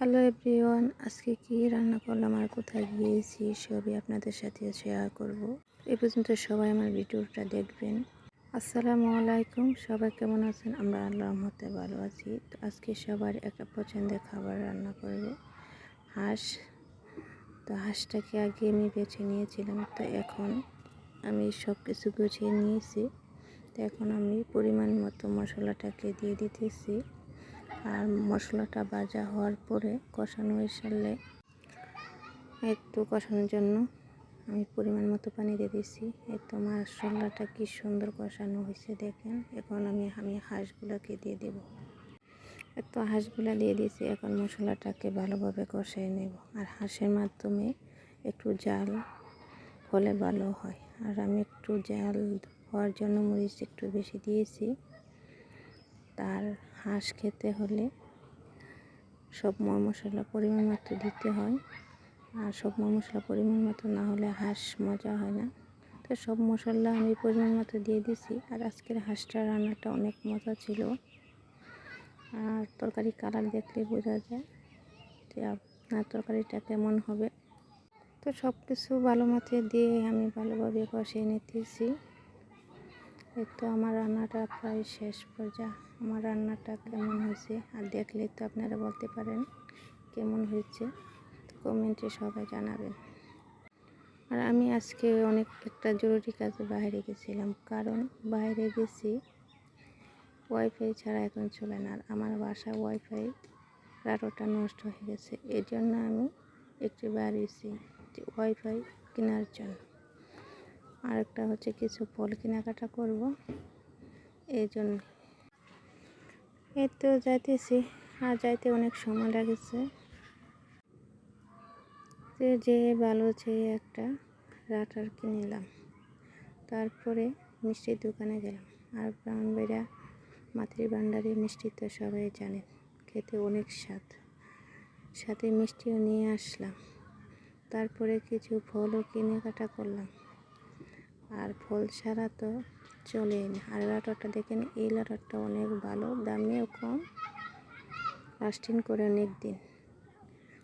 Hello everyone, আজকে কি রান্না করলাম আর কোথায় গিয়েছি সবই আপনাদের সাথে শেয়ার করব। এ পর্যন্ত সবাই আমার ভিডিওটা দেখবেন। আসসালামু আলাইকুম, সবাই কেমন আছেন? আমরা আল্লাহ রহমতে ভালো আছি। তো আজকে সবার একটা পছন্দের খাবার রান্না করব। হাঁস। তো হাঁসটাকে আগে আমি বেছে নিয়েছিলাম। তো এখন আমি সব কিছু গুছিয়ে নিয়েছি। তো এখন আমি পরিমাণ মতো মশলাটাকে দিয়ে দিতেছি। আর মশলাটা ভাজা হওয়ার পরে কষানো হয়ে সারলে একটু কষানোর জন্য আমি পরিমাণ মতো পানি দিয়ে দিয়েছি। একটু মশলাটা কি সুন্দর কষানো হয়েছে দেখেন। এখন আমি আমি হাঁসগুলোকে দিয়ে দেব। একটু হাঁসগুলো দিয়ে দিয়েছি। এখন মশলাটাকে ভালোভাবে কষাই নেব। আর হাঁসের মাধ্যমে একটু জাল হলে ভালো হয়। আর আমি একটু জাল হওয়ার জন্য মরিচ একটু বেশি দিয়েছি। তার হাঁস খেতে হলে সব মশলা পরিমাণ মতো দিতে হয়। আর সব মশলা পরিমাণ মতো না হলে হাঁস মজা হয় না। তো সব মশলা আমি পরিমাণ মতো দিয়ে দিছি। আর আজকের হাঁসটা রান্নাটা অনেক মজা ছিল। আর তরকারি কালার দেখলে বোঝা যায় যে আপনার তরকারিটা কেমন হবে। তো সব কিছু ভালো মতো দিয়ে আমি ভালোভাবে কষিয়ে নিতেছি। এই তো আমার রান্নাটা প্রায় শেষ পর্যায়ে আমার রান্নাটা কেমন হয়েছে? আর দেখলে তো আপনারা বলতে পারেন কেমন হয়েছে? কমেন্টে সবাই জানাবেন। আর আমি আজকে অনেক একটা জরুরি কাজে বাইরে গেছিলাম। কারণ বাইরে গেছি ওয়াইফাই ছাড়া এখন চলে না। আর আমার বাসা ওয়াইফাই রাটোটা নষ্ট হয়ে গেছে। এই জন্য আমি একটি যে ওয়াইফাই কেনার জন্য। আরেকটা হচ্ছে কিছু ফল কেনাকাটা করব। এই জন্য। এই তো যাইতেছি। আর যাইতে অনেক সময় লাগেছে। যে ভালো চেয়ে একটা রাটার কিনলাম তারপরে মিষ্টির দোকানে গেলাম। আর ব্রাউনবেড়া মাতৃভাণ্ডারি মিষ্টি তো সবাই জানেন খেতে অনেক স্বাদ। সাথে মিষ্টিও নিয়ে আসলাম। তারপরে কিছু ফলও কেনাকাটা করলাম। আর ফল ছাড়া তো চলে না। আর লাটারটা দেখেন, এই লাটারটা অনেক ভালো, দামেও কম লাস্টিং করে অনেক দিন।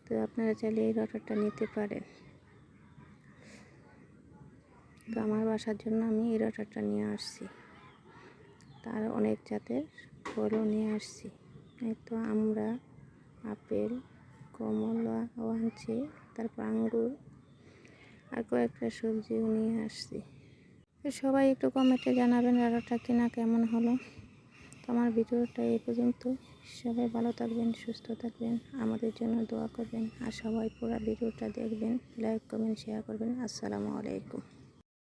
তো আপনারা চাইলে এই লাটারটা নিতে পারেন। তো আমার বাসার জন্য আমি এই লাটারটা নিয়ে আসছি। তার অনেক জাতের ফলও নিয়ে আসছি। এই তো আমরা, আপেল কমলাও আনছি তারপর আঙুর আর কয়েকটা সবজিও নিয়ে আসছি। সবাই একটু কমেন্টে জানাবেন রান্নাটা কিনা কেমন হলো। তো আমার ভিডিওটা এই পর্যন্ত। সবাই ভালো থাকবেন, সুস্থ থাকবেন, আমাদের জন্য দোয়া করবেন, আর সবাই পুরো ভিডিওটা দেখবেন লাইক কমেন্ট শেয়ার করবেন। আসসালামু আলাইকুম।